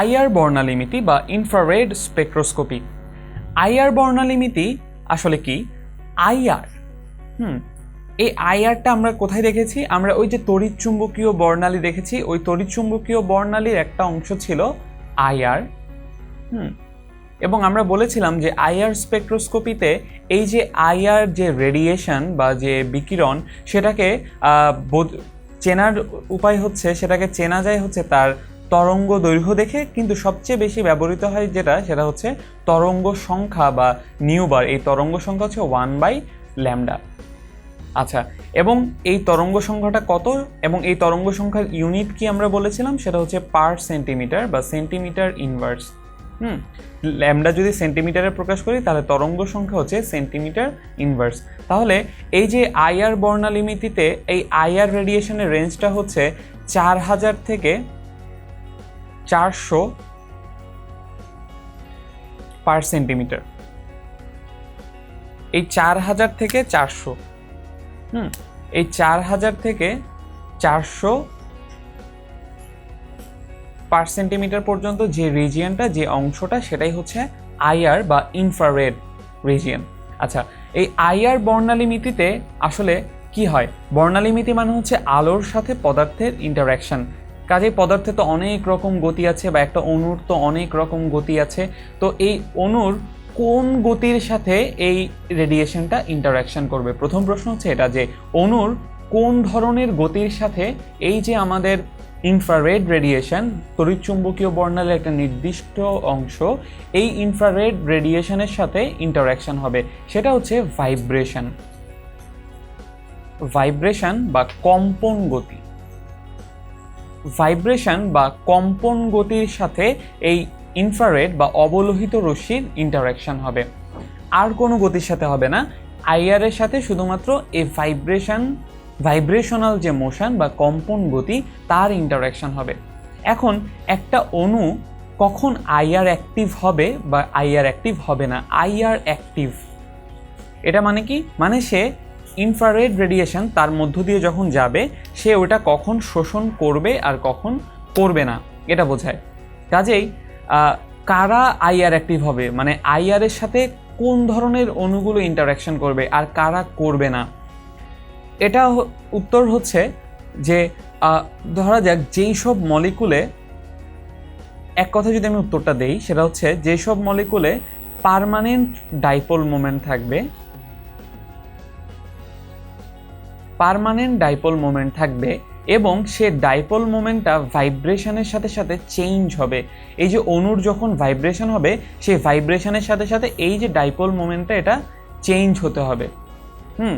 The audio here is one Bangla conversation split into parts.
আইআর বর্ণালিমিতি বা ইনফ্রারেড স্পেকট্রোস্কোপি আইআর বর্ণালিমিতি আসলে কি? আইআর। হুম, এই আইআরটা আমরা কোথায় দেখেছি? আমরা ওই যে তড়িৎ চুম্বকীয় বর্ণালী দেখেছি। ওই তড়িৎ চুম্বকীয় বর্ণালীর একটা অংশ ছিল আইআর। হুম, এবং আমরা বলেছিলাম যে আইআর স্পেকট্রোস্কোপিতে এই যে আইআর যে রেডিয়েশন বা যে বিকিরণ, সেটাকে চেনার উপায় হচ্ছে, সেটাকে চেনা যায় হচ্ছে তার তরঙ্গ দৈর্ঘ্য দেখে কিন্তু সবচেয়ে বেশি ব্যবহৃত হয় যেটা, সেটা হচ্ছে তরঙ্গ সংখ্যা বা নিউবার এই তরঙ্গ সংখ্যা হচ্ছে ওয়ান বাই ল্যামডা। আচ্ছা এবং এই তরঙ্গ সংখ্যাটা কত এবং এই তরঙ্গ সংখ্যার ইউনিট কি আমরা বলেছিলাম? সেটা হচ্ছে পার সেন্টিমিটার বা সেন্টিমিটার ইনভার্স। হুম, ল্যামডা যদি সেন্টিমিটারে প্রকাশ করি, তাহলে তরঙ্গ সংখ্যা হচ্ছে সেন্টিমিটার ইনভার্স। তাহলে এই যে আইআর বর্ণালিমিতিতে, এই আইআর রেডিয়েশনের রেঞ্জটা হচ্ছে চার হাজার থেকে চারশো পার সেন্টিমিটার। এই চার হাজার থেকে চারশো। হুম, এই চার হাজার থেকে চারশো পার সেন্টিমিটার পর্যন্ত যে রিজিয়নটা, যে অংশটা, সেটাই হচ্ছে আইআর বা ইনফ্রারেড রিজিয়ন। আচ্ছা এই আইআর বর্ণালিমিতিতে আসলে কি হয়? বর্ণালিমিতি মানে হচ্ছে আলোর সাথে পদার্থের ইন্টারাকশন কাজে পদার্থে তো অনেক রকম গতি আছে বা একটা অণুর তো অনেক রকম গতি আছে। তো এই অণুর কোন গতির সাথে এই রেডিয়েশনটা ইন্টারাকশন করবে? প্রথম প্রশ্ন হচ্ছে এটা যে অণুর কোন ধরনের গতির সাথে এই যে আমাদের ইনফ্রারেড রেডিয়েশন তড়িৎচুম্বকীয় বর্ণালীর একটা নির্দিষ্ট অংশ, এই ইনফ্রারেড রেডিয়েশনের সাথে ইন্টারাকশন হবে। সেটা হচ্ছে ভাইব্রেশন ভাইব্রেশন বা কম্পন গতি। ভাইব্রেশন বা কম্পন গতির সাথে এই ইনফ্রারেড বা অবলোহিত রশ্মির ইন্টারাকশন হবে। আর কোনো গতির সাথে হবে না। আইআরের সাথে শুধুমাত্র এই ভাইব্রেশন ভাইব্রেশনাল যে মোশন বা কম্পন গতি, তার ইন্টারাকশন হবে। এখন একটা অণু কখন আইআর অ্যাক্টিভ হবে বা আইআর অ্যাক্টিভ হবে না আইআর অ্যাক্টিভ এটা মানে কি? মানে সে ইনফ্রারেড রেডিয়েশন তার মধ্য দিয়ে যখন যাবে, সে ওটা কখন শোষণ করবে আর কখন করবে না, এটা বোঝায়। কাজেই কারা আইআর অ্যাক্টিভ হবে? মানে আইআর এর সাথে কোন ধরনের অণুগুলো ইন্টারাকশন করবে আর কারা করবে না? এটা উত্তর হচ্ছে যে ধরা যাক যেই সব মলিকুলে এক কথা যদি আমি উত্তরটা দেই, সেটা হচ্ছে যেসব মলিকুলে পার্মানেন্ট ডাইপোল মোমেন্ট থাকবে পার্মানেন্ট ডাইপোল মোমেন্ট থাকবে এবং সে ডাইপোল মোমেন্টটা ভাইব্রেশনের সাথে সাথে চেঞ্জ হবে। এই যে অণুর যখন ভাইব্রেশন হবে সেই ভাইব্রেশনের সাথে সাথে এই যে ডাইপোল মোমেন্টটা এটা চেঞ্জ হতে হবে। হুম?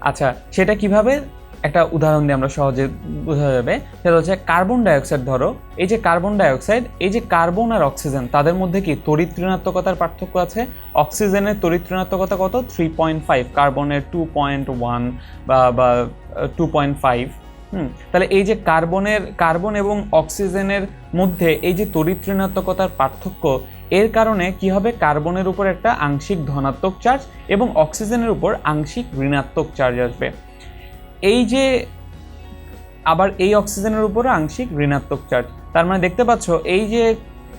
আচ্ছা সেটা কীভাবে একটা উদাহরণ দিয়ে আমরা সহজে বোঝা যাবে। সেটা হচ্ছে কার্বন ডাইঅক্সাইড ধরো, এই যে কার্বন ডাইঅক্সাইড এই যে কার্বন আর অক্সিজেন তাদের মধ্যে কি তড়িৎ ঋণাত্মকতার পার্থক্য আছে? অক্সিজেনের তড়িৎ ঋণাত্মকতা কত? থ্রি পয়েন্ট ফাইভ কার্বনের টু পয়েন্ট ওয়ান বা বা টু পয়েন্ট ফাইভ হুম, তাহলে এই যে কার্বনের কার্বন এবং অক্সিজেনের মধ্যে এই যে তড়িৎ ঋণাত্মকতার পার্থক্য, এর কারণে কি হবে? কার্বনের উপর একটা আংশিক ধনাত্মক চার্জ এবং অক্সিজেনের উপর আংশিক ঋণাত্মক চার্জ আসবে। এই যে আবার এই অক্সিজেনের উপরে আংশিক ঋণাত্মক চার্জ, তার মানে দেখতে পাচ্ছ এই যে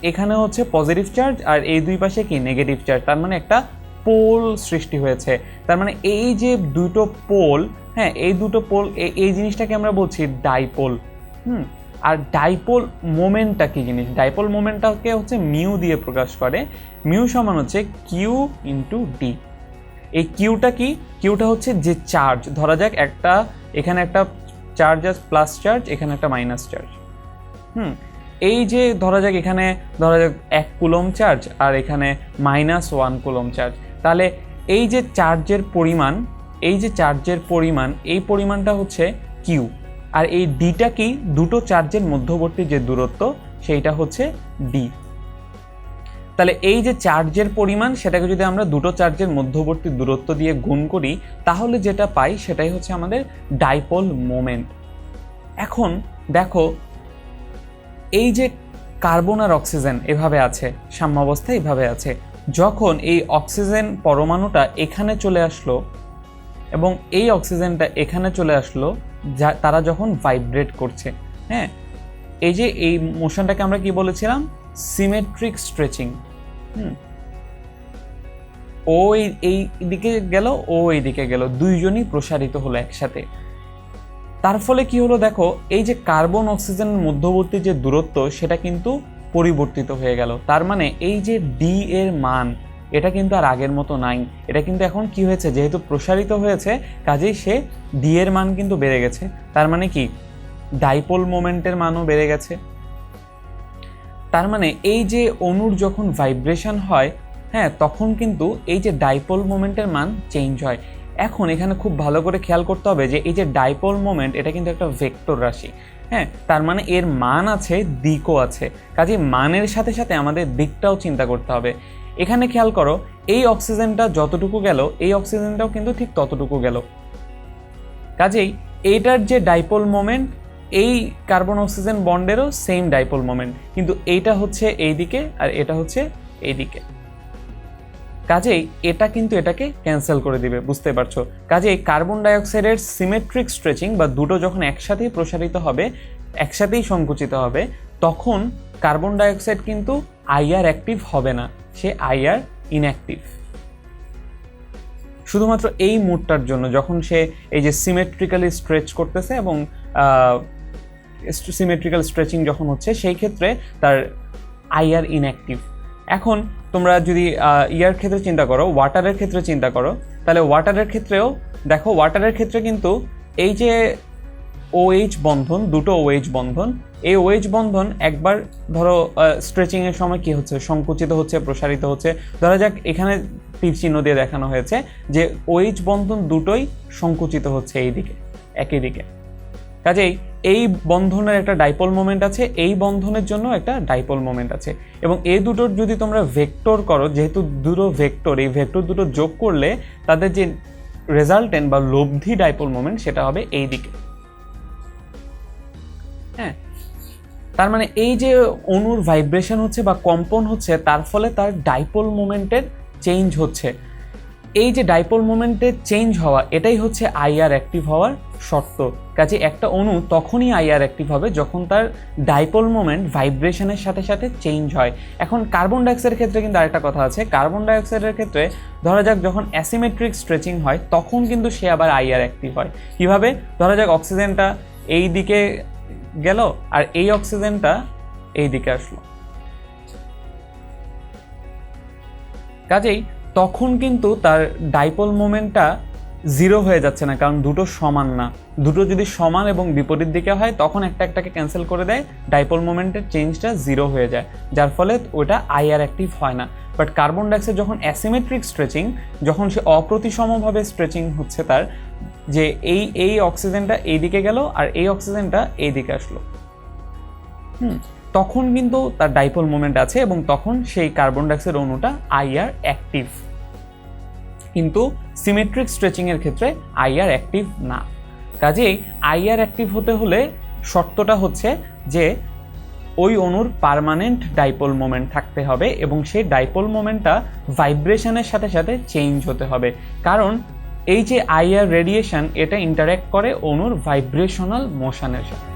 এখানে হচ্ছে পজিটিভ চার্জ আর এই দুই পাশে কি নেগেটিভ চার্জ তার মানে একটা পোল সৃষ্টি হয়েছে। তার মানে এই যে দুটো পোল হ্যাঁ এই দুটো পোল এই জিনিসটাকে আমরা বলছি ডাইপোল হুম, আর ডাইপোল মোমেন্টটা কি জিনিস? ডাইপোল মোমেন্টটাকে হচ্ছে মিউ দিয়ে প্রকাশ করে মিউ সমান হচ্ছে কিউ ইন্টু ডি এই কিউটা কি? কিউটা হচ্ছে যে চার্জ। ধরা যাক একটা, এখানে একটা চার্জ প্লাস চার্জ, এখানে একটা মাইনাস চার্জ। হুম, এই যে ধরা যাক এখানে, ধরা যাক এক কুলম চার্জ আর এখানে মাইনাস ওয়ান কুলম চার্জ। তাহলে এই যে চার্জের পরিমাণ, এই যে চার্জের পরিমাণ, এই পরিমাণটা হচ্ছে কিউ আর এই ডিটা কি? দুটো চার্জের মধ্যবর্তী যে দূরত্ব, সেইটা হচ্ছে ডি তাহলে এই যে চার্জের পরিমাণ, সেটাকে যদি আমরা দুটো চার্জের মধ্যবর্তী দূরত্ব দিয়ে গুণ করি, তাহলে যেটা পাই সেটাই হচ্ছে আমাদের ডাইপোল মোমেন্ট এখন দেখো, এই যে কার্বন আর অক্সিজেন এভাবে আছে, সাম্যাবস্থা এভাবে আছে, যখন এই অক্সিজেন পরমাণুটা এখানে চলে আসলো এবং এই অক্সিজেনটা এখানে চলে আসলো, যা, তারা যখন ভাইব্রেট করছে হ্যাঁ? এই যে এই মোশনটাকে আমরা কি বলেছিলাম? সিমেট্রিক স্ট্রেচিং হুম। ও এই দিকে গেল, ও এই দিকে গেল, দুইজনই প্রসারিত হলো একসাথে। তার ফলে কি হলো দেখো, এই যে কার্বন অক্সিজেনের মধ্যবর্তী যে দূরত্ব, সেটা কিন্তু পরিবর্তিত হয়ে গেল। তার মানে এই যে ডি এর মান, এটা কিন্তু আর আগের মতো নাই। এটা কিন্তু এখন কি হয়েছে, যেহেতু প্রসারিত হয়েছে, কাজেই সে ডি এর মান কিন্তু বেড়ে গেছে। তার মানে কি? ডাইপোল মোমেন্টের মানও বেড়ে গেছে। তার মানে এই যে অণুর যখন ভাইব্রেশন হয় হ্যাঁ তখন কিন্তু এই যে ডাইপোল মোমেন্টের মান চেঞ্জ হয়। এখন এখানে খুব ভালো করে খেয়াল করতে হবে যে এই যে ডাইপোল মোমেন্ট এটা কিন্তু একটা ভেক্টর রাশি। হ্যাঁ তার মানে এর মান আছে, দিকও আছে। কাজে মানের সাথে সাথে আমাদের দিকটাও চিন্তা করতে হবে। এখানে খেয়াল করো, এই অক্সিজেনটা যতটুকু গেল, এই অক্সিজেনটাও কিন্তু ঠিক ততটুকু গেল। কাজেই এইটার যে ডাইপোল মোমেন্ট এই কার্বন অক্সিজেন বন্ডেরও সেম ডাইপোল মোমেন্ট কিন্তু এইটা হচ্ছে এই দিকে আর এটা হচ্ছে এই দিকে কাজেই এটা কিন্তু এটাকে ক্যান্সেল করে দিবে, বুঝতে পারছ? কাজেই কার্বন ডাইঅক্সাইডের সিমেট্রিক স্ট্রেচিং বা দুটো যখন একসাথেই প্রসারিত হবে, একসাথেই সংকুচিত হবে, তখন কার্বন ডাইঅক্সাইড কিন্তু আইআর অ্যাক্টিভ হবে না, সে আইআর ইনঅ্যাক্টিভ শুধুমাত্র এই মুডটার জন্য, যখন সে এই যে সিমেট্রিক্যালি স্ট্রেচ করতেছে এবং সিমেট্রিক্যাল স্ট্রেচিং যখন হচ্ছে, সেই ক্ষেত্রে তার আইআর ইনঅ্যাক্টিভ এখন তোমরা যদি ইয়ার ক্ষেত্রে চিন্তা করো, ওয়াটারের ক্ষেত্রে চিন্তা করো, তাহলে ওয়াটারের ক্ষেত্রেও দেখো, ওয়াটারের ক্ষেত্রে কিন্তু এই যে ওএইচ বন্ধন, দুটো ওএইচ বন্ধন, এই ওএইচ বন্ধন একবার ধরো স্ট্রেচিংয়ের সময় কি হচ্ছে? সংকুচিত হচ্ছে, প্রসারিত হচ্ছে। ধরা যাক, এখানে তীর চিহ্ন দিয়ে দেখানো হয়েছে যে ওএইচ বন্ধন দুটোই সংকুচিত হচ্ছে এই দিকে একই দিকে। কাজেই এই বন্ধনের একটা ডাইপোল মোমেন্ট আছে, এই বন্ধনের জন্য একটা ডাইপোল মোমেন্ট আছে। এবং এই দুটোর যদি তোমরা ভেক্টর করো, যেহেতু দুটো ভেক্টর এই ভেক্টর দুটো যোগ করলে তাদের যে রেজাল্টেন্ট বা লব্ধি ডাইপোল মোমেন্ট সেটা হবে এই দিকে। হ্যাঁ? তার মানে এই যে অণুর ভাইব্রেশন হচ্ছে বা কম্পন হচ্ছে, তার ফলে তার ডাইপোল মোমেন্টের চেঞ্জ হচ্ছে। এই যে ডাইপোল মোমেন্টের চেঞ্জ হওয়া, এটাই হচ্ছে আইআর অ্যাক্টিভ হওয়ার শর্ত। কাজে একটা অণু তখনই আইআর অ্যাক্টিভ হবে যখন তার ডাইপোল মোমেন্ট ভাইব্রেশনের সাথে সাথে চেঞ্জ হয়। এখন কার্বন ডাইঅক্সাইডের ক্ষেত্রে কিন্তু আরেকটা কথা আছে। কার্বন ডাইঅক্সাইডের ক্ষেত্রে ধরা যাক যখন অ্যাসিমেট্রিক স্ট্রেচিং হয়, তখন কিন্তু সে আবার আইআর অ্যাক্টিভ হয়। কীভাবে? ধরা যাক অক্সিজেনটা এই দিকে গেল আর এই অক্সিজেনটা এই দিকে আসলো। কাজেই তখন কিন্তু তার ডাইপোল মোমেন্টটা জিরো হয়ে যাচ্ছে না, কারণ দুটো সমান না। দুটো যদি সমান এবং বিপরীত দিকে হয়, তখন একটা একটাকে ক্যান্সেল করে দেয় ডাইপোল মোমেন্টের চেঞ্জটা জিরো হয়ে যায়, যার ফলে ওটা আইআর অ্যাক্টিভ হয় না। বাট কার্বন ডাইঅক্সাইড যখন অ্যাসিমেট্রিক স্ট্রেচিং যখন সে অপ্রতিসমভাবে স্ট্রেচিং হচ্ছে তার, যে এই এই অক্সিজেনটা এই দিকে গেল আর এই অক্সিজেনটা এই দিকে আসলো। হুম, তখন কিন্তু তার ডাইপোল মোমেন্ট আছে এবং তখন সেই কার্বন ডাইঅক্সাইড অণুটা আইআর অ্যাক্টিভ কিন্তু সিমেট্রিক স্ট্রেচিং এর ক্ষেত্রে আইআর অ্যাক্টিভ না। কাজেই আইআর অ্যাক্টিভ হতে হলে শর্তটা হচ্ছে যে ওই অণুর পার্মানেন্ট ডাইপোল মোমেন্ট থাকতে হবে এবং সেই ডাইপোল মোমেন্টটা ভাইব্রেশনের সাথে সাথে চেঞ্জ হতে হবে। কারণ এই যে আইআর রেডিয়েশন এটা ইন্টারাক্ট করে অণুর ভাইব্রেশনাল মোশনের সাথে।